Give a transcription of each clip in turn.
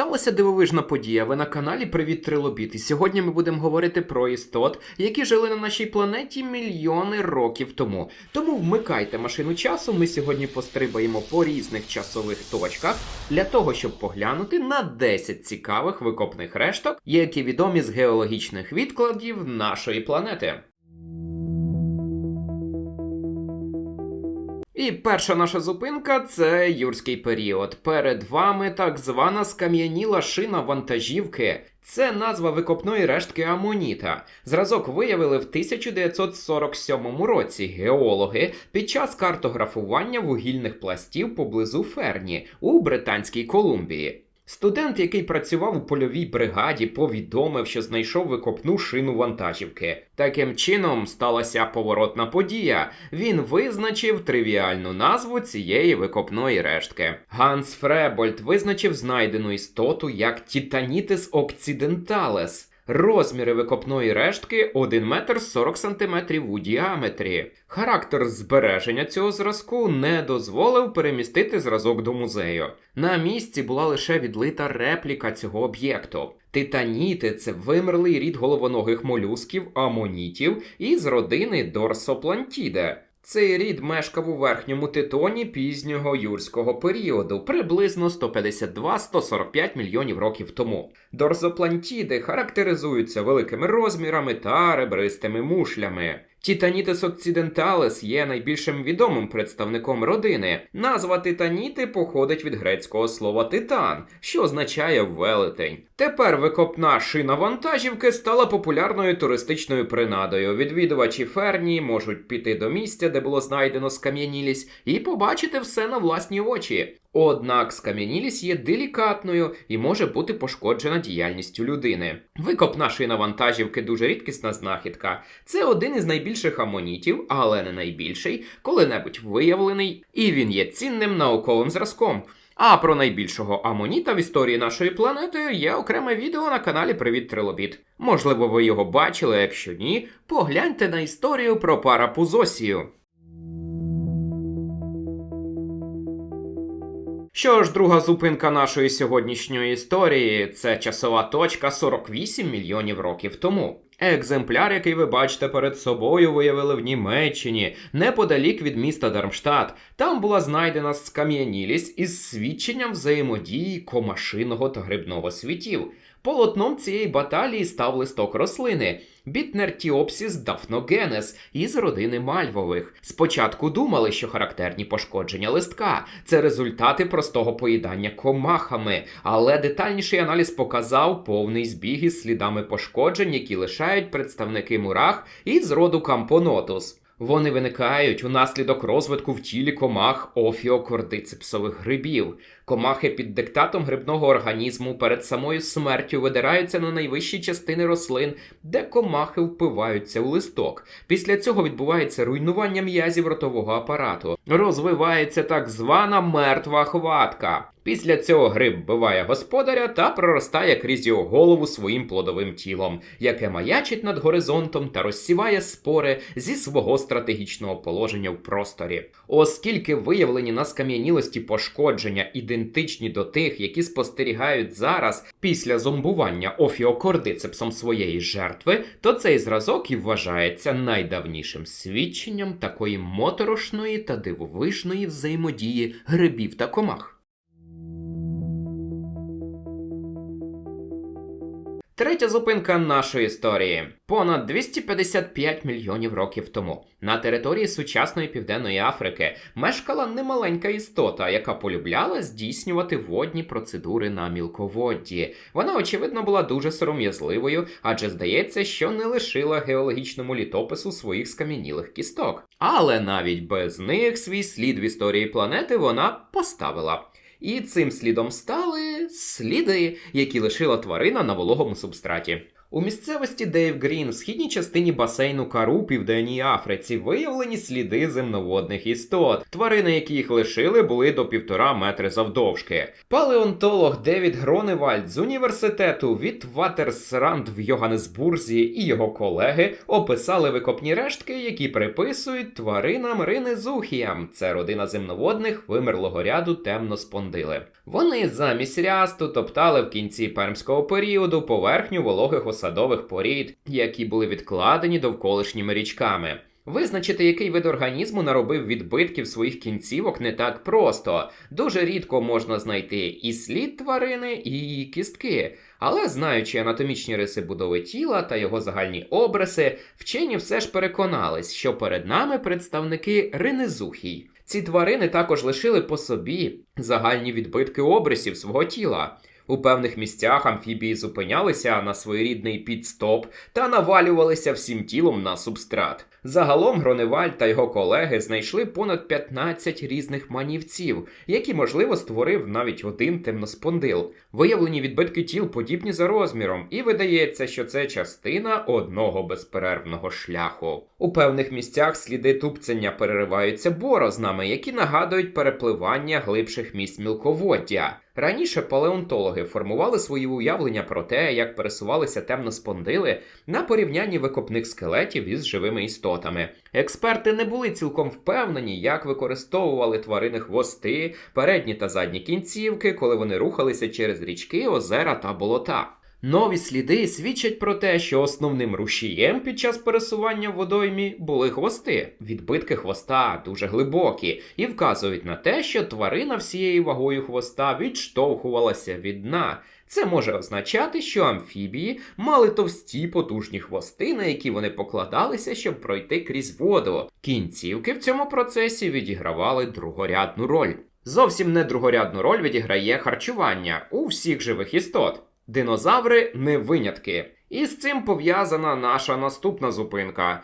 Сталася дивовижна подія. Ви на каналі Привіт Трилобіт. І сьогодні ми будемо говорити про істот, які жили на нашій планеті мільйони років тому. Тому вмикайте машину часу. Ми сьогодні пострибаємо по різних часових точках для того, щоб поглянути на 10 цікавих викопних решток, які відомі з геологічних відкладів нашої планети. І перша наша зупинка це юрський період. Перед вами так звана скам'яніла шина вантажівки. Це назва викопної рештки амоніта. Зразок виявили в 1947 році геологи під час картографування вугільних пластів поблизу Ферні у Британській Колумбії. Студент, який працював у польовій бригаді, повідомив, що знайшов викопну шину вантажівки. Таким чином сталася поворотна подія. Він визначив тривіальну назву цієї викопної рештки. Ганс Фребольд визначив знайдену істоту як Титанітис окциденталес. Розміри викопної рештки 1 метр 40 сантиметрів у діаметрі. Характер збереження цього зразку не дозволив перемістити зразок до музею. На місці була лише відлита репліка цього об'єкту. Титаніти це вимерлий рід головоногих молюсків, амонітів із родини Дорсоплантіде. Цей рід мешкав у верхньому титоні пізнього юрського періоду, приблизно 152-145 мільйонів років тому. Дорзоплантіди характеризуються великими розмірами та ребристими мушлями. Титанітис окциденталес є найбільшим відомим представником родини. Назва титаніти походить від грецького слова титан, що означає велетень. Тепер викопна шина вантажівки стала популярною туристичною принадою. Відвідувачі ферні можуть піти до місця, де було знайдено скам'янілість, і побачити все на власні очі. Однак скам'янілість є делікатною і може бути пошкоджена діяльністю людини. Викопна шина вантажівки дуже рідкісна знахідка. Це один із найбільших амонітів, але не найбільший, коли-небудь виявлений, і він є цінним науковим зразком. А про найбільшого амоніта в історії нашої планети є окреме відео на каналі Привіт Трилобіт. Можливо, ви його бачили, якщо ні, погляньте на історію про парапузосію. Що ж, друга зупинка нашої сьогоднішньої історії це часова точка 48 мільйонів років тому. Екземпляр, який ви бачите перед собою, виявили в Німеччині, неподалік від міста Дармштадт. Там була знайдена скам'янілість із свідченням взаємодії комашиного та грибного світів. Полотном цієї баталії став листок рослини Бітнертіопсіс дафногенес із родини мальвових. Спочатку думали, що характерні пошкодження листка це результати простого поїдання комахами, але детальніший аналіз показав повний збіг із слідами пошкоджень, які лишають представники мурах із роду Кампонотус. Вони виникають унаслідок розвитку в тілі комах офіокордицепсових грибів. Комахи під диктатом грибного організму перед самою смертю видираються на найвищі частини рослин, де комахи впиваються у листок. Після цього відбувається руйнування м'язів ротового апарату. Розвивається так звана мертва хватка. Після цього гриб вбиває господаря та проростає крізь його голову своїм плодовим тілом, яке маячить над горизонтом та розсіває спори зі свого стратегічного положення в просторі. Оскільки виявлені на скам'янілості пошкодження ідентичні до тих, які спостерігають зараз після зомбування офіокордицепсом своєї жертви, то цей зразок і вважається найдавнішим свідченням такої моторошної та дивовижної взаємодії грибів та комах. Третя зупинка нашої історії понад 255 мільйонів років тому на території сучасної південної Африки мешкала немаленька істота, яка полюбляла здійснювати водні процедури на мілководді. Вона, очевидно, була дуже сором'язливою, адже здається, що не лишила геологічному літопису своїх скам'янілих кісток. Але навіть без них свій слід в історії планети вона поставила. І цим слідом стали сліди, які лишила тварина на вологому субстраті. У місцевості Дейв Грін в східній частині басейну Кару Південній Африці виявлені сліди земноводних істот. Тварини, які їх лишили, були до півтора метри завдовжки. Палеонтолог Девід Гроневальд з університету від Ватерсранд в Йоганнесбурзі і його колеги описали викопні рештки, які приписують тваринам ринезухіям. Це родина земноводних вимерлого ряду темноспондили. Вони замість рясту топтали в кінці пермського періоду поверхню вологих осадових порід, які були відкладені довколишніми річками. Визначити, який вид організму наробив відбитків своїх кінцівок, не так просто. Дуже рідко можна знайти і слід тварини, і її кістки. Але знаючи анатомічні риси будови тіла та його загальні обриси, вчені все ж переконались, що перед нами представники ринезухій. Ці тварини також лишили по собі загальні відбитки обрисів свого тіла. У певних місцях амфібії зупинялися на своєрідний підстоп та навалювалися всім тілом на субстрат. Загалом Гроневаль та його колеги знайшли понад 15 різних манівців, які, можливо, створив навіть один темноспондил. Виявлені відбитки тіл подібні за розміром, і видається, що це частина одного безперервного шляху. У певних місцях сліди тупцення перериваються борознами, які нагадують перепливання глибших місць мілководдя. Раніше палеонтологи формували свої уявлення про те, як пересувалися темноспондили на порівнянні викопних скелетів із живими істотами. Експерти не були цілком впевнені, як використовували тварини хвости, передні та задні кінцівки, коли вони рухалися через річки, озера та болота. Нові сліди свідчать про те, що основним рушієм під час пересування в водоймі були хвости. Відбитки хвоста дуже глибокі і вказують на те, що тварина всією вагою хвоста відштовхувалася від дна. Це може означати, що амфібії мали товсті потужні хвости, на які вони покладалися, щоб пройти крізь воду. Кінцівки в цьому процесі відігравали другорядну роль. Зовсім не другорядну роль відіграє харчування у всіх живих істот. Динозаври не винятки. І з цим пов'язана наша наступна зупинка.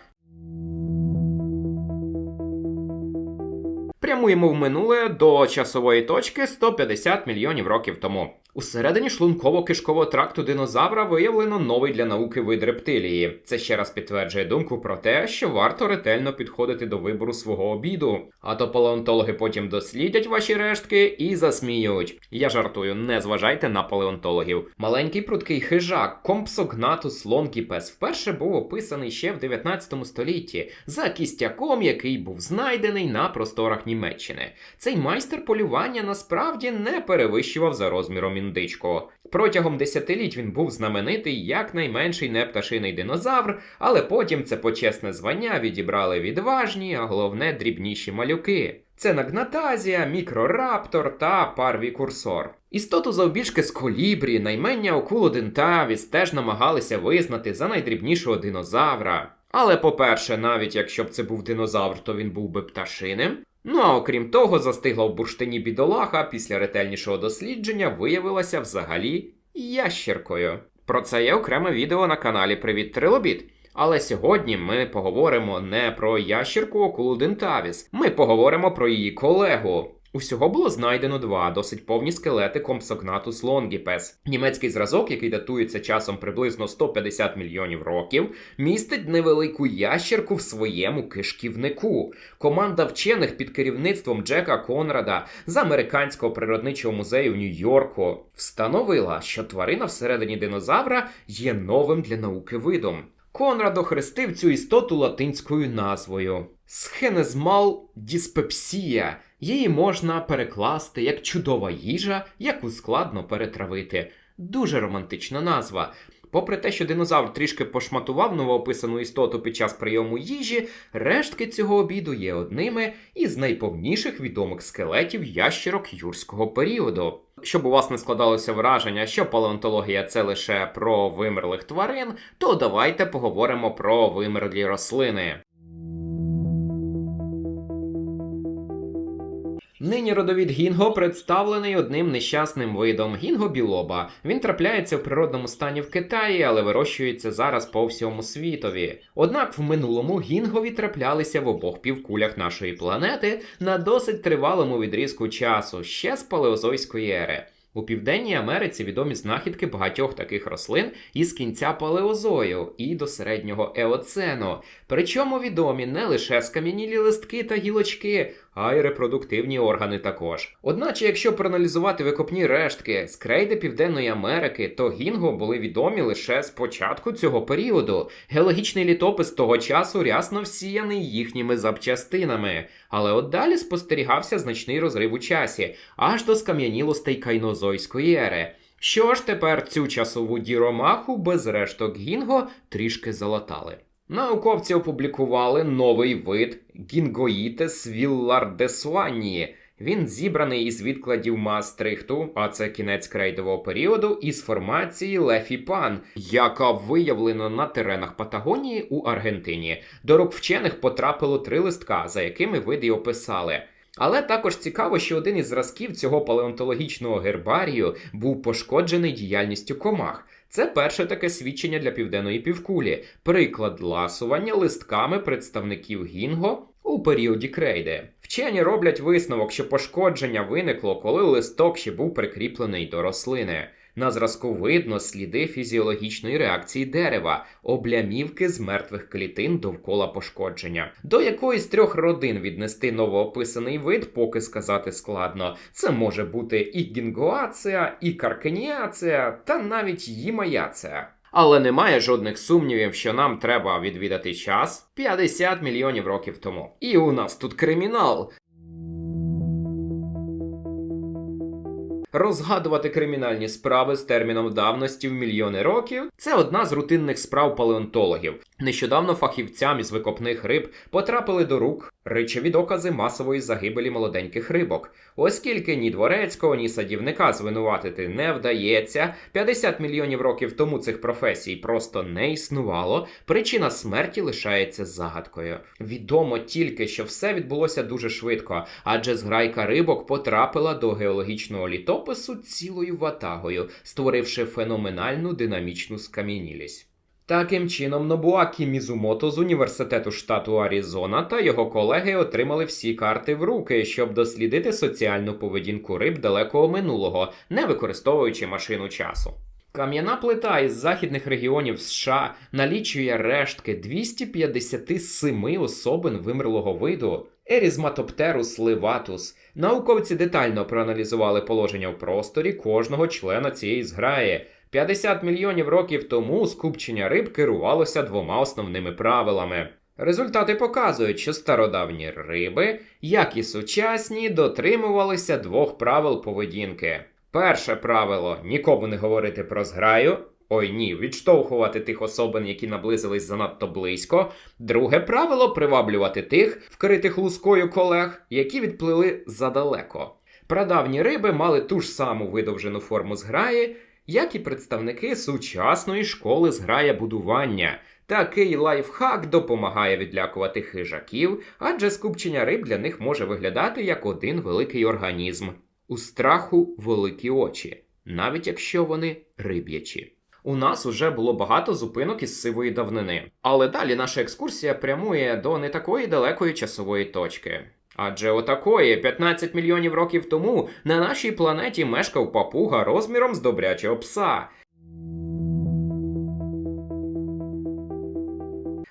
Прямуємо в минуле до часової точки 150 мільйонів років тому. Усередині шлунково-кишкового тракту динозавра виявлено новий для науки вид рептилії. Це ще раз підтверджує думку про те, що варто ретельно підходити до вибору свого обіду. А то палеонтологи потім дослідять ваші рештки і засміють. Я жартую, не зважайте на палеонтологів. Маленький прудкий хижак Компсогнатус лонкіпес вперше був описаний ще в 19 столітті за кістяком, який був знайдений на просторах Німеччини. Цей майстер полювання насправді не перевищував за розміром індичку. Протягом десятиліть він був знаменитий як найменший непташиний динозавр, але потім це почесне звання відібрали відважні, а головне дрібніші малюки. Це нагнатазія, мікрораптор та парвікурсор. Істоту завбільшки з колібрі, наймення окулодентавіс теж намагалися визнати за найдрібнішого динозавра. Але, по-перше, навіть якщо б це був динозавр, то він був би пташиним. Ну а окрім того, застигла в бурштині бідолаха після ретельнішого дослідження виявилася взагалі ящеркою. Про це є окреме відео на каналі Привіт Трилобіт. Але сьогодні ми поговоримо не про ящерку Окулу Дентавіс, ми поговоримо про її колегу. Усього було знайдено два досить повні скелети Compsognathus longipes. Німецький зразок, який датується часом приблизно 150 мільйонів років, містить невелику ящерку в своєму кишківнику. Команда вчених під керівництвом Джека Конрада з американського природничого музею в Нью-Йорку встановила, що тварина всередині динозавра є новим для науки видом. Конрад охрестив цю істоту латинською назвою Схенезмал діспепсія. Її можна перекласти як чудова їжа, яку складно перетравити. Дуже романтична назва. Попри те, що динозавр трішки пошматував новоописану істоту під час прийому їжі, рештки цього обіду є одними із найповніших відомих скелетів ящерок юрського періоду. Щоб у вас не складалося враження, що палеонтологія це лише про вимерлих тварин, то давайте поговоримо про вимерлі рослини. Нині родовід гінго представлений одним нещасним видом гінго білоба. Він трапляється в природному стані в Китаї, але вирощується зараз по всьому світові. Однак в минулому гінгові траплялися в обох півкулях нашої планети на досить тривалому відрізку часу, ще з палеозойської ери. У Південній Америці відомі знахідки багатьох таких рослин із кінця палеозою і до середнього еоцену. Причому відомі не лише скам'янілі листки та гілочки, а й репродуктивні органи також. Одначе, якщо проаналізувати викопні рештки з крейди Південної Америки, то гінго були відомі лише з початку цього періоду. Геологічний літопис того часу рясно всіяний їхніми запчастинами. Але от далі спостерігався значний розрив у часі, аж до скам'янілостей кайнозойської ери. Що ж тепер цю часову діромаху без решток гінго трішки залатали. Науковці опублікували новий вид Гінгоїтес віллардесуанії. Він зібраний із відкладів Маастрихту, а це кінець крейдового періоду, із формації Лефіпан, яка виявлена на теренах Патагонії у Аргентині. До рук вчених потрапило три листка, за якими види описали. Але також цікаво, що один із зразків цього палеонтологічного гербарію був пошкоджений діяльністю комах. Це перше таке свідчення для південної півкулі, приклад ласування листками представників гінго у періоді крейди. Вчені роблять висновок, що пошкодження виникло, коли листок ще був прикріплений до рослини. На зразку видно сліди фізіологічної реакції дерева, облямівки з мертвих клітин довкола пошкодження. До якоїсь з трьох родин віднести новоописаний вид, поки сказати складно. Це може бути і гінгоація, і каркеніація, та навіть їмаяція. Але немає жодних сумнівів, що нам треба відвідати час 50 мільйонів років тому. І у нас тут кримінал. Розгадувати кримінальні справи з терміном давності в мільйони років це одна з рутинних справ палеонтологів. Нещодавно фахівцям із викопних риб потрапили до рук речові докази масової загибелі молоденьких рибок. Оскільки ні дворецького, ні садівника звинуватити не вдається, 50 мільйонів років тому цих професій просто не існувало. Причина смерті лишається загадкою. Відомо тільки, що все відбулося дуже швидко, адже зграйка рибок потрапила до геологічного літопису цілою ватагою, створивши феноменальну динамічну скам'янілість. Таким чином, Нобуакі Мізумото з університету штату Аризона та його колеги отримали всі карти в руки, щоб дослідити соціальну поведінку риб далекого минулого, не використовуючи машину часу. Кам'яна плита із західних регіонів США налічує рештки 257 особин вимерлого виду Ерізматоптерус леватус. Науковці детально проаналізували положення в просторі кожного члена цієї зграї. 50 мільйонів років тому скупчення риб керувалося двома основними правилами. Результати показують, що стародавні риби, як і сучасні, дотримувалися двох правил поведінки. Перше правило нікому не говорити про зграю. Ой ні, відштовхувати тих особин, які наблизились занадто близько. Друге правило приваблювати тих, вкритих лускою колег, які відплили задалеко. Прадавні риби мали ту ж саму видовжену форму зграї, як і представники сучасної школи зграя будування. Такий лайфхак допомагає відлякувати хижаків, адже скупчення риб для них може виглядати як один великий організм. У страху великі очі, навіть якщо вони риб'ячі. У нас уже було багато зупинок із сивої давнини, але далі наша екскурсія прямує до не такої далекої часової точки. Адже отакої 15 мільйонів років тому на нашій планеті мешкав папуга розміром з добрячого пса.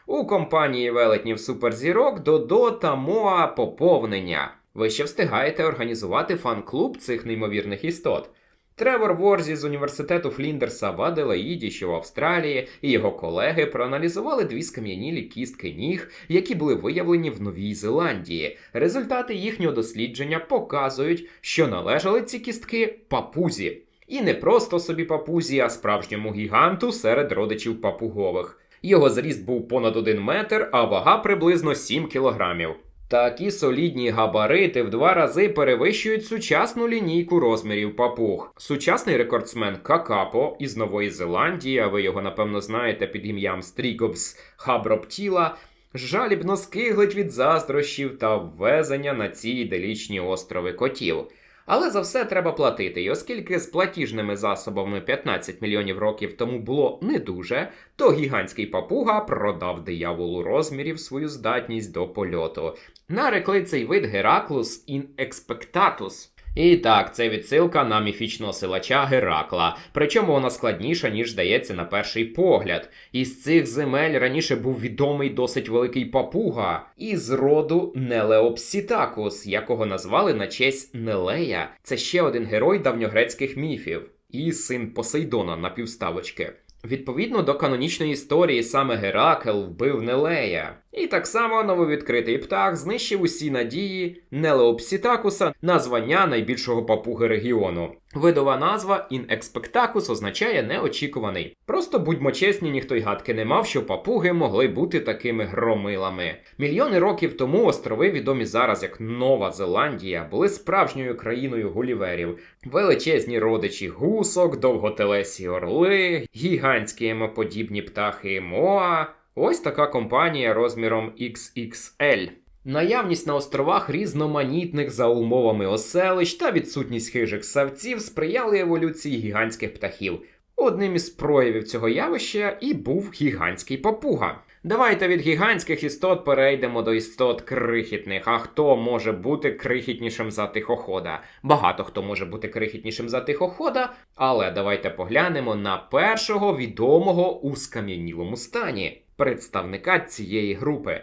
У компанії велетнів суперзірок Додо та Моа поповнення. Ви ще встигаєте організувати фан-клуб цих неймовірних істот. Тревор Ворзі з університету Фліндерса в Аделаїді, що в Австралії, і його колеги проаналізували дві скам'янілі кістки ніг, які були виявлені в Новій Зеландії. Результати їхнього дослідження показують, що належали ці кістки папузі. І не просто собі папузі, а справжньому гіганту серед родичів папугових. Його зріст був понад 1 метр, а вага приблизно 7 кілограмів. Такі солідні габарити в два рази перевищують сучасну лінійку розмірів папуг. Сучасний рекордсмен Какапо із Нової Зеландії, а ви його напевно знаєте під ім'ям Стрігобс Хаброптіла, жалібно скиглить від заздрощів та ввезення на ці іделічні острови котів. Але за все треба платити, і оскільки з платіжними засобами 15 мільйонів років тому було не дуже, то гігантський папуга продав дияволу розмірів свою здатність до польоту. Нарекли цей вид Гераклус ін експектатус. І так, це відсилка на міфічного силача Геракла, причому вона складніша, ніж здається на перший погляд. Із цих земель раніше був відомий досить великий папуга із роду Нелеопсітакус, якого назвали на честь Нелея. Це ще один герой давньогрецьких міфів і син Посейдона на півставочки. Відповідно до канонічної історії, саме Геракл вбив Нелея. І так само нововідкритий птах знищив усі надії Нелеопсітакуса на звання найбільшого папуги регіону. Видова назва Expectacus означає неочікуваний. Просто будьмо чесні, ніхто й гадки не мав, що папуги могли бути такими громилами. Мільйони років тому острови, відомі зараз як Нова Зеландія, були справжньою країною гуліверів. Величезні родичі гусок, довготелесі орли, гігантські емоподібні птахи Моа. Ось така компанія розміром XXL. Наявність на островах різноманітних за умовами оселищ та відсутність хижих савців сприяли еволюції гігантських птахів. Одним із проявів цього явища і був гігантський папуга. Давайте від гігантських істот перейдемо до істот крихітних. А хто може бути крихітнішим за тихохода? Багато хто може бути крихітнішим за тихохода, але давайте поглянемо на першого відомого у скам'янілому стані представника цієї групи.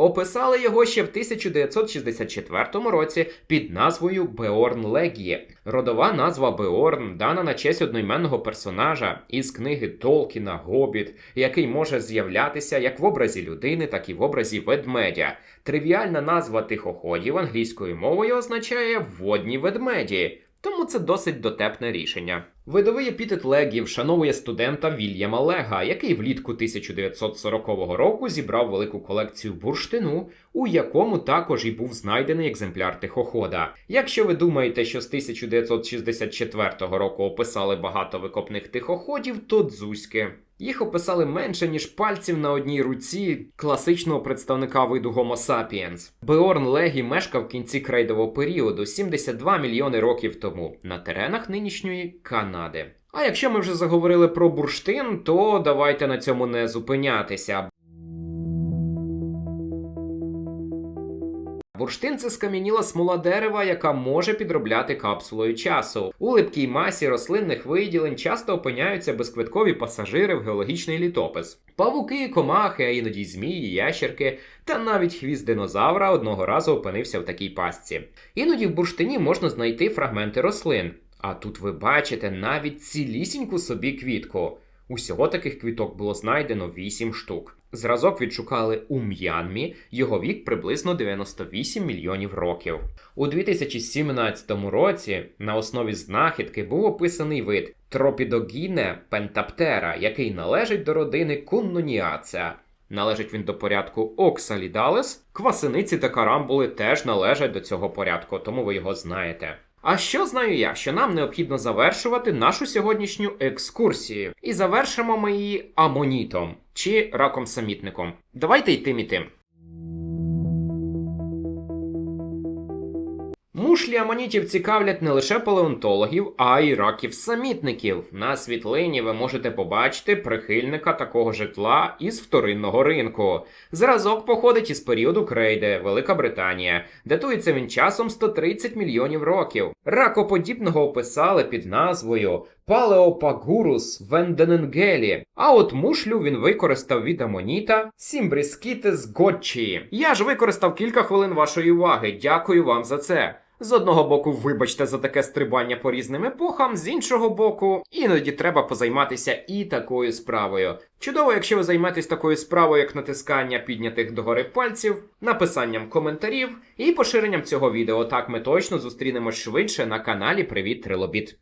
Описали його ще в 1964 році під назвою Беорн Легіє. Родова назва Беорн дана на честь одноіменного персонажа із книги Толкіна Гобіт, який може з'являтися як в образі людини, так і в образі ведмедя. Тривіальна назва тихоходів англійською мовою означає водні ведмеді. Тому це досить дотепне рішення. Видовий епітет Легі вшановує студента Вільяма Лега, який влітку 1940 року зібрав велику колекцію бурштину, у якому також і був знайдений екземпляр тихохода. Якщо ви думаєте, що з 1964 року описали багато викопних тихоходів, то дзузьки. Їх описали менше, ніж пальців на одній руці класичного представника виду Homo sapiens. Беорн Легі мешкав в кінці крейдового періоду 72 мільйони років тому на теренах нинішньої Канади. А якщо ми вже заговорили про бурштин, то давайте на цьому не зупинятися. Бурштин це скам'яніла смола дерева, яка може підробляти капсулою часу. У липкій масі рослинних виділень часто опиняються безквиткові пасажири в геологічний літопис. Павуки, комахи, а іноді змії, ящерки, та навіть хвіст динозавра одного разу опинився в такій пастці. Іноді в бурштині можна знайти фрагменти рослин. А тут ви бачите навіть цілісіньку собі квітку. Усього таких квіток було знайдено 8 штук. Зразок відшукали у М'янмі, його вік приблизно 98 мільйонів років. У 2017 році на основі знахідки був описаний вид Тропідогіне пентаптера, який належить до родини Кунноніацеа. Належить він до порядку Оксалідалес. Квасениці та карамбули теж належать до цього порядку, тому ви його знаєте. А що знаю я, що нам необхідно завершувати нашу сьогоднішню екскурсію. І завершимо ми її амонітом чи раком самітником. Давайте йтим і тим. Мушлі амонітів цікавлять не лише палеонтологів, а й раків-самітників. На світлині ви можете побачити прихильника такого житла із вторинного ринку. Зразок походить із періоду Крейде, Велика Британія. Датується він часом 130 мільйонів років. Ракоподібного описали під назвою Палеопагурус вендененгелі. А от мушлю він використав від амоніта Сімбріскітес гоччії. Я ж використав кілька хвилин вашої уваги. Дякую вам за це. З одного боку, вибачте за таке стрибання по різним епохам, з іншого боку, іноді треба позайматися і такою справою. Чудово, якщо ви займетесь такою справою, як натискання піднятих догори пальців, написанням коментарів і поширенням цього відео. Так ми точно зустрінемось швидше на каналі Привіт Трилобіт.